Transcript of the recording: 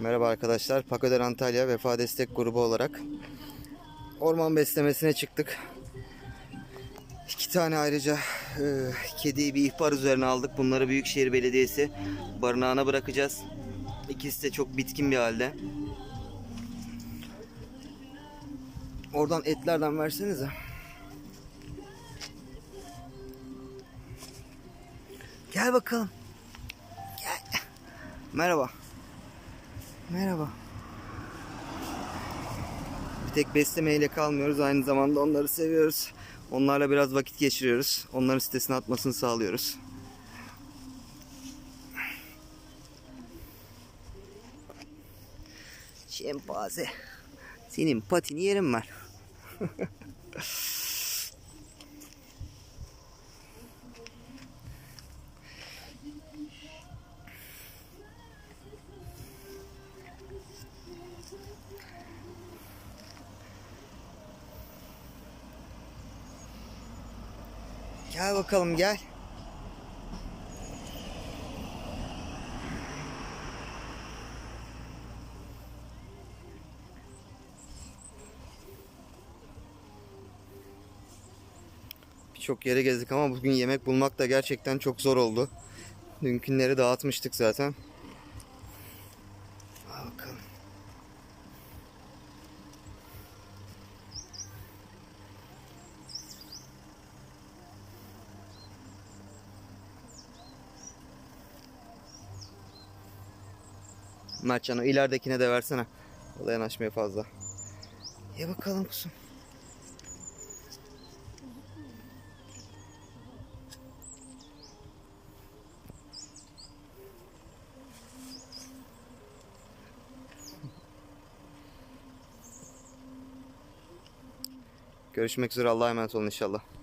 Merhaba arkadaşlar. Pakoder Antalya Vefa Destek Grubu olarak orman beslemesine çıktık. İki tane ayrıca e, kediyi bir ihbar üzerine aldık. Bunları Büyükşehir Belediyesi barınağına bırakacağız. İkisi de çok bitkin bir halde. Oradan etlerden versenize. Gel bakalım. Gel. Merhaba. Merhaba. Bir tek beslemeyle kalmıyoruz. Aynı zamanda onları seviyoruz. Onlarla biraz vakit geçiriyoruz. Onların sitesine atmasını sağlıyoruz. Şempaze. Senin patini yerim ben. Gel bakalım gel. Birçok yere gezdik ama bugün yemek bulmak da gerçekten çok zor oldu. Dünkünleri dağıtmıştık zaten. Al bakalım. Mertcan o ileridekine de versene. O da yanaşmıyor fazla. Ye bakalım kuzum. Görüşmek üzere Allah'a emanet olun inşallah.